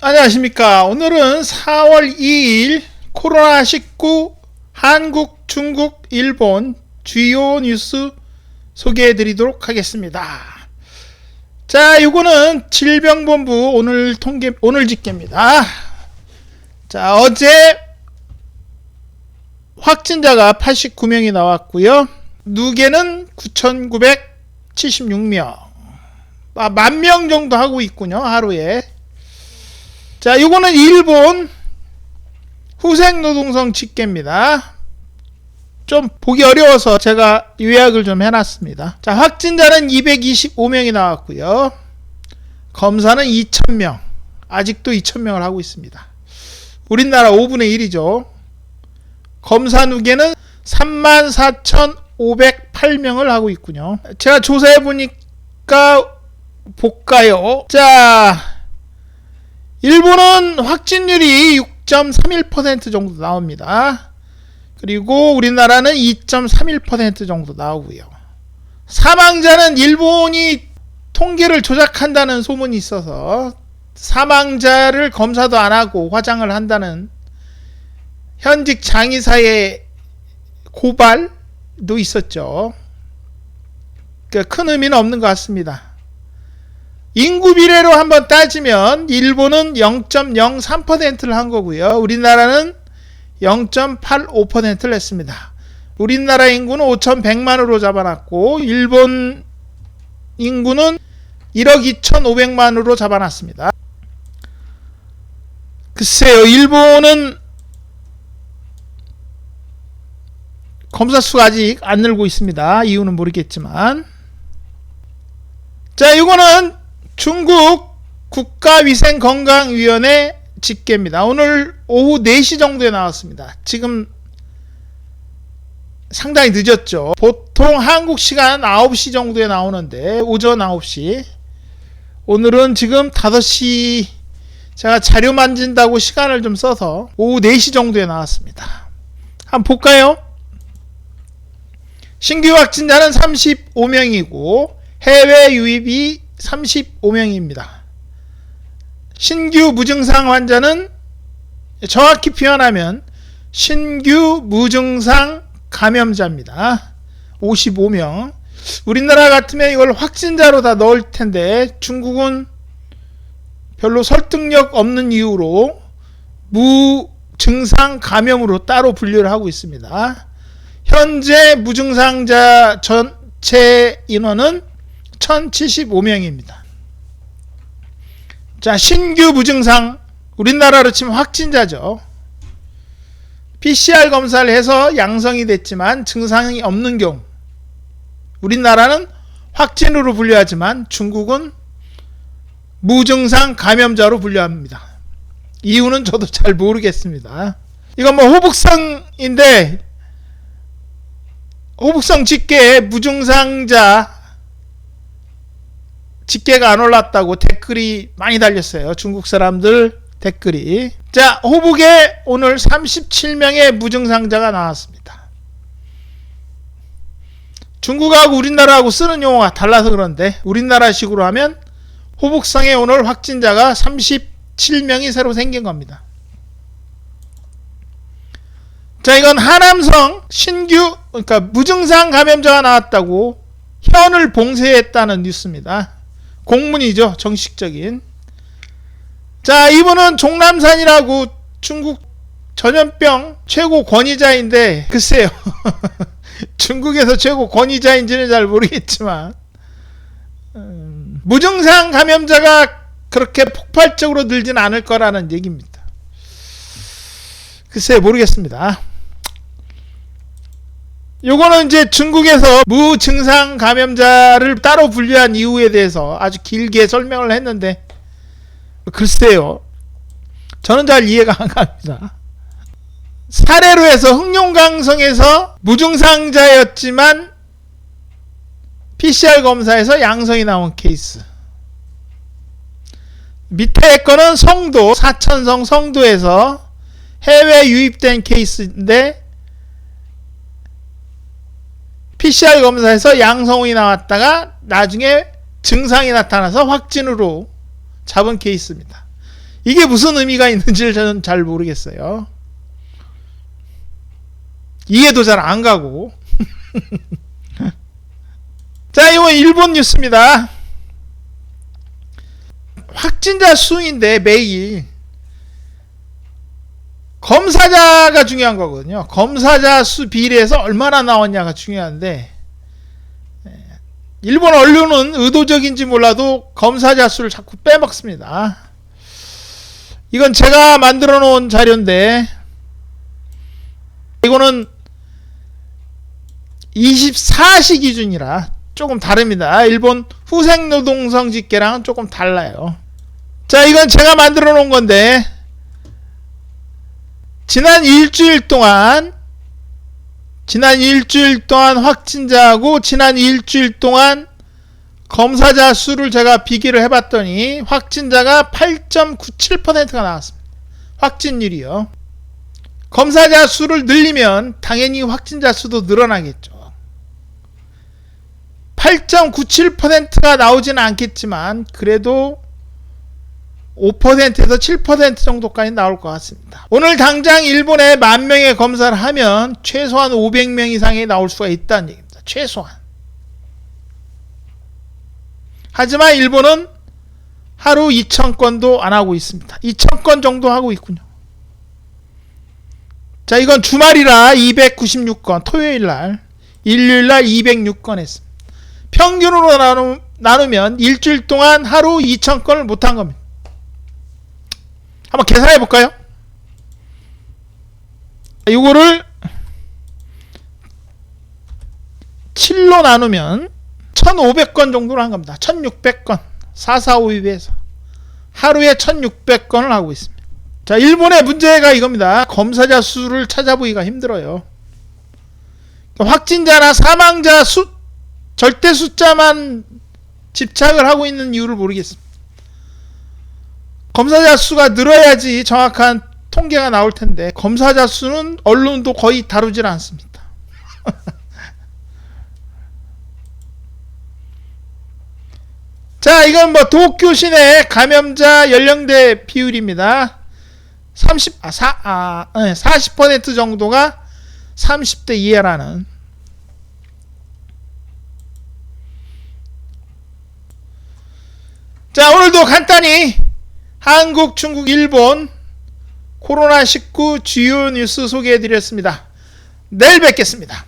안녕하십니까. 오늘은 4월 2일 코로나19 한국, 중국, 일본 주요 뉴스 소개해 드리도록 하겠습니다. 자, 요거는 질병본부 오늘 통계, 오늘 집계입니다. 자, 어제 확진자가 89명이 나왔고요. 누계는 9,976명. 아, 만 명 정도 하고 있군요, 하루에. 자, 이거는 일본 후생 노동성 집계입니다. 좀 보기 어려워서 제가 요약을 좀 해놨습니다. 자, 확진자는 225명이 나왔고요. 검사는 2,000명. 아직도 2,000명을 하고 있습니다. 우리나라 5분의 1이죠. 검사 누계는 34,508명을 하고 있군요. 제가 조사해 보니까 볼까요? 자, 일본은 확진율이 6.31% 정도 나옵니다. 그리고 우리나라는 2.31% 정도 나오고요. 사망자는 일본이 통계를 조작한다는 소문이 있어서 사망자를 검사도 안 하고 화장을 한다는 현직 장의사의 고발도 있었죠. 그러니까 큰 의미는 없는 것 같습니다. 인구 비례로 한번 따지면 일본은 0.03%를 한 거고요. 우리나라는 0.85%를 했습니다. 우리나라 인구는 5,100만으로 잡아놨고 일본 인구는 1억 2,500만으로 잡아놨습니다. 글쎄요, 일본은 검사 수가 아직 안 늘고 있습니다. 이유는 모르겠지만. 자, 이거는 중국 국가위생건강위원회 집계입니다. 오늘 오후 4시 정도에 나왔습니다. 지금 상당히 늦었죠. 보통 한국 시간 9시 정도에 나오는데 오전 9시. 오늘은 지금 5시 제가 자료 만진다고 시간을 좀 써서 오후 4시 정도에 나왔습니다. 한번 볼까요? 신규 확진자는 35명이고 해외 유입이 35명입니다. 신규 무증상 환자는 정확히 표현하면 신규 무증상 감염자입니다. 55명. 우리나라 같으면 이걸 확진자로 다 넣을 텐데 중국은 별로 설득력 없는 이유로 무증상 감염으로 따로 분류를 하고 있습니다. 현재 무증상자 전체 인원은 1075명입니다. 자, 신규 무증상 우리나라로 치면 확진자죠. PCR 검사를 해서 양성이 됐지만 증상이 없는 경우 우리나라는 확진으로 분류하지만 중국은 무증상 감염자로 분류합니다. 이유는 저도 잘 모르겠습니다. 이건 뭐 호북성인데 호북성 집계 무증상자 집계가 안 올랐다고 댓글이 많이 달렸어요. 중국 사람들 댓글이. 자, 호북에 오늘 37명의 무증상자가 나왔습니다. 중국하고 우리나라하고 쓰는 용어가 달라서 그런데 우리나라식으로 하면 호북성에 오늘 확진자가 37명이 새로 생긴 겁니다. 자, 이건 하남성 신규 그러니까 무증상 감염자가 나왔다고 현을 봉쇄했다는 뉴스입니다. 공문이죠. 정식적인. 자, 이분은 종남산이라고 중국 전염병 최고 권위자인데 글쎄요. 중국에서 최고 권위자인지는 잘 모르겠지만 음, 무증상 감염자가 그렇게 폭발적으로 늘진 않을 거라는 얘기입니다. 글쎄 모르겠습니다. 요거는 이제 중국에서 무증상 감염자를 따로 분류한 이유에 대해서 아주 길게 설명을 했는데 글쎄요. 저는 잘 이해가 안 갑니다. 사례로 해서 흑룡강성에서 무증상자였지만 PCR 검사에서 양성이 나온 케이스. 밑에 거는 성도, 사천성 성도에서 해외 유입된 케이스인데 PCR 검사에서 양성이 나왔다가 나중에 증상이 나타나서 확진으로 잡은 케이스입니다. 이게 무슨 의미가 있는지를 저는 잘 모르겠어요. 이해도 잘 안 가고. 자, 이거 일본 뉴스입니다. 확진자 수인데 매일 검사자가 중요한 거거든요. 검사자 수 비례해서 얼마나 나왔냐가 중요한데 예, 일본 언론은 의도적인지 몰라도 검사자 수를 자꾸 빼먹습니다. 이건 제가 만들어 놓은 자료인데 이거는 24시 기준이라 조금 다릅니다. 일본 후생노동성 집계랑은 조금 달라요. 자, 이건 제가 만들어 놓은 건데 지난 일주일 동안 지난 일주일 동안 확진자하고 지난 일주일 동안 검사자 수를 제가 비교를 해봤더니 확진자가 8.97%가 나왔습니다. 확진율이요. 검사자 수를 늘리면 당연히 확진자 수도 늘어나겠죠. 8.97%가 나오지는 않겠지만 그래도 5%에서 7% 정도까지 나올 것 같습니다. 오늘 당장 일본에 만 명의 검사를 하면 최소한 500명 이상이 나올 수가 있다는 얘기입니다. 최소한. 하지만 일본은 하루 2,000건도 안 하고 있습니다. 2,000건 정도 하고 있군요. 자, 이건 주말이라 296건, 토요일 날, 일요일 날 206건 했습니다. 평균으로 나누, 나누면 일주일 동안 하루 2,000건을 못한 겁니다. 한번 계산해 볼까요? 이거를 7로 나누면 1,500건 정도로 한 겁니다. 1,600건. 4452에서 하루에 1,600건을 하고 있습니다. 자, 일본의 문제가 이겁니다. 검사자 수를 찾아보기가 힘들어요. 확진자나 사망자 수 절대 숫자만 집착을 하고 있는 이유를 모르겠습니다. 검사자 수가 늘어야지 정확한 통계가 나올 텐데 검사자 수는 언론도 거의 다루질 않습니다. 자, 이건 뭐 도쿄 시내 감염자 연령대 비율입니다. 30, 아, 4, 아, 40% 정도가 30대 이하라는. 자, 오늘도 간단히 한국, 중국, 일본 코로나19 주요 뉴스 소개해 드렸습니다. 내일 뵙겠습니다.